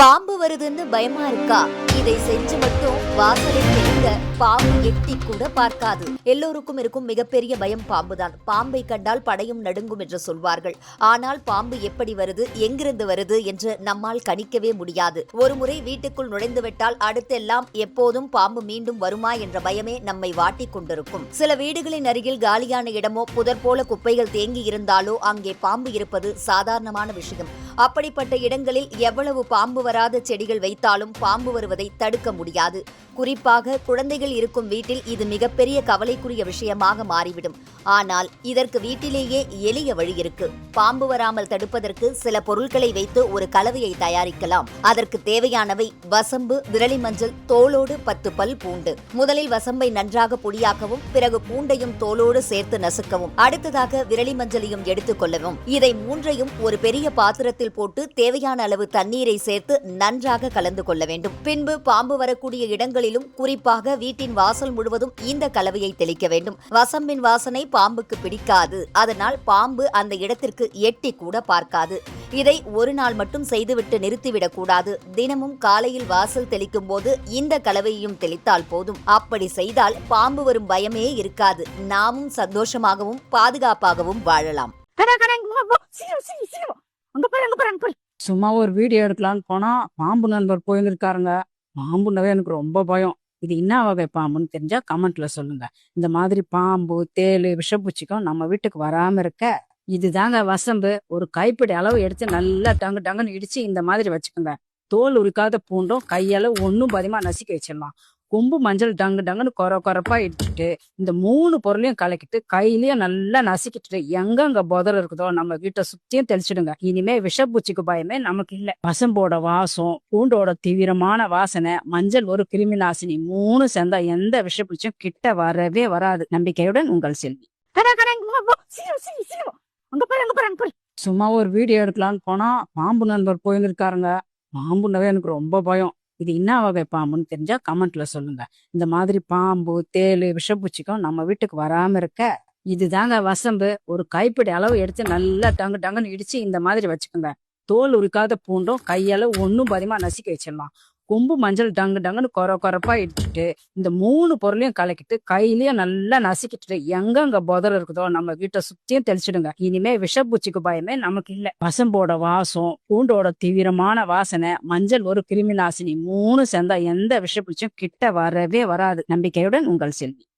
பாம்பு வருதுன்னு பயமா இருக்கா? இதை செஞ்சு மட்டும் வாசலை தெரிந்த பாம்பு எட்டி கூட பார்க்காது. எல்லோருக்கும் இருக்கும் மிகப்பெரிய பயம் பாம்புதான். பாம்பை கண்டால் படையும் நடுங்கும் என்று சொல்வார்கள். ஆனால் பாம்பு எப்படி வருது எங்கிருந்து வருது என்று நம்மால் கணிக்கவே முடியாது. ஒருமுறை வீட்டுக்குள் நுழைந்துவிட்டால் அடுத்தெல்லாம் எப்போதும் பாம்பு மீண்டும் வருமா என்ற பயமே நம்மை வாட்டி கொண்டிருக்கும். சில வீடுகளின் அருகில் காலியான இடமோ புதர் போல குப்பைகள் தேங்கி இருந்தாலோ அங்கே பாம்பு இருப்பது சாதாரணமான விஷயம். அப்படிப்பட்ட இடங்களில் எவ்வளவு பாம்பு வராத செடிகள் வைத்தாலும் பாம்பு வருவதை தடுக்க முடியாது. குறிப்பாக குழந்தைகள் இருக்கும் வீட்டில் இது மிகப்பெரிய கவலைக்குரிய விஷயமாக மாறிவிடும். ஆனால் இதற்கு வீட்டிலேயே எளிய வழி இருக்கு. பாம்பு வராமல் தடுப்பதற்கு சில பொருட்களை வைத்து ஒரு கலவையை தயாரிக்கலாம். அதற்கு தேவையானவை வசம்பு விரலி மஞ்சள் தோலோடு பத்து பல் பூண்டு. முதலில் வசம்பை நன்றாக பொடியாக்கவும் பிறகு பூண்டையும் தோலோடு சேர்த்து நசுக்கவும். அடுத்ததாக விரலி மஞ்சளையும் எடுத்துக் கொள்ளவும். இதை மூன்றையும் ஒரு பெரிய பாத்திரத்தில் போட்டு தேவையான அளவு தண்ணீரை சேர்த்து நன்றாக கலந்து கொள்ள வேண்டும். பின்பு பாம்பு வரக்கூடிய இடங்களிலும் குறிப்பாக வீட்டின் வாசல் முழுவதும் இந்த கலவையை தெளிக்க வேண்டும். வசம்பின் வாசனை பாம்புக்கு பிடிக்காது. அதனால் பாம்பு அந்த இடத்திற்கு எட்டி கூட பார்க்காது. இதை ஒரு நாள் மட்டும் செய்துவிட்டு நிறுத்திவிடக் கூடாது. தினமும் காலையில் வாசல் தெளிக்கும் போது இந்த கலவையையும் தெளித்தால் போதும். அப்படி செய்தால் பாம்பு வரும் பயமே இருக்காது. நாமும் சந்தோஷமாகவும் பாதுகாப்பாகவும் வாழலாம். சும்மா ஒரு வீடியோ எடுக்கலான்னு போனா பாம்பு நண்பர் போயிருந்திருக்காருங்க. பாம்புனாவே எனக்கு ரொம்ப பயம். இது என்ன வகை பாம்புன்னு தெரிஞ்சா கமெண்ட்ல சொல்லுங்க. இந்த மாதிரி பாம்பு தேளு விஷப்பூச்சிக்கும் நம்ம வீட்டுக்கு வராம இருக்க இதுதாங்க வசம்பு. ஒரு கைப்பிடி அளவு எடுத்து நல்லா டங்கு டங்குன்னு இடிச்சு இந்த மாதிரி வச்சுக்கோங்க. தோல் உரிக்காத பூண்டும் கையால ஒன்றும் பதிமா நசுக்கி வச்சிடலாம். கொம்பு மஞ்சள் டங்கு டங்குன்னு கொர கொரப்பா இடிச்சிட்டு இந்த மூணு பொருளையும் கலக்கிட்டு கையிலயே நல்லா நசுக்கிட்டு எங்கெங்க புதர் இருக்குதோ நம்ம வீட்டை சுத்தியும் தெளிச்சிடுங்க. இனிமே விஷப்பூச்சிக்கு பயமே நமக்கு இல்ல. வசம்போட வாசம் பூண்டோட தீவிரமான வாசனை மஞ்சள் ஒரு கிருமி நாசினி மூணு சேர்ந்தா எந்த விஷப்பூச்சியும் கிட்ட வரவே வராது. நம்பிக்கையுடன் உங்கள் செல்வி. அங்க சும்மா ஒரு வீடியோ எடுக்கலான்னு போனா பாம்பு நண்பர் போயிருந்திருக்காருங்க. பாம்புனாவே எனக்கு ரொம்ப பயம். இது என்ன வகை பாம்புன்னு தெரிஞ்சா கமெண்ட்ல சொல்லுங்க. இந்த மாதிரி பாம்பு தேளு விஷப்பூச்சிக்கும் நம்ம வீட்டுக்கு வராம இருக்க இதுதாங்க வசம்பு. ஒரு கைப்பிடி அளவு எடுத்து நல்லா டங்கு டங்குன்னு இடிச்சு இந்த மாதிரி வச்சுக்கோங்க. தோல் உரிக்காத பூண்டும் கையால ஒன்றும் பதிமா நசுக்கி வச்சிடலாம். கொம்பு மஞ்சள் டங்கு டங்குன்னு கொர குறப்பா இடிச்சிட்டு இந்த மூணு பொருளையும் கலக்கிட்டு கையிலயும் நல்லா நசுக்கிட்டு எங்கங்க புதர் இருக்குதோ நம்ம வீட்டை சுத்தியும் தெளிச்சிடுங்க. இனிமே விஷப்பூச்சிக்கு பயமே நமக்கு இல்ல. பசம்போட வாசம் பூண்டோட தீவிரமான வாசனை மஞ்சள் ஒரு கிருமி நாசினி மூணு சேர்ந்தா எந்த விஷப்பூச்சியும் கிட்ட வரவே வராது. நம்பிக்கையுடன் உங்கள் செல்வி.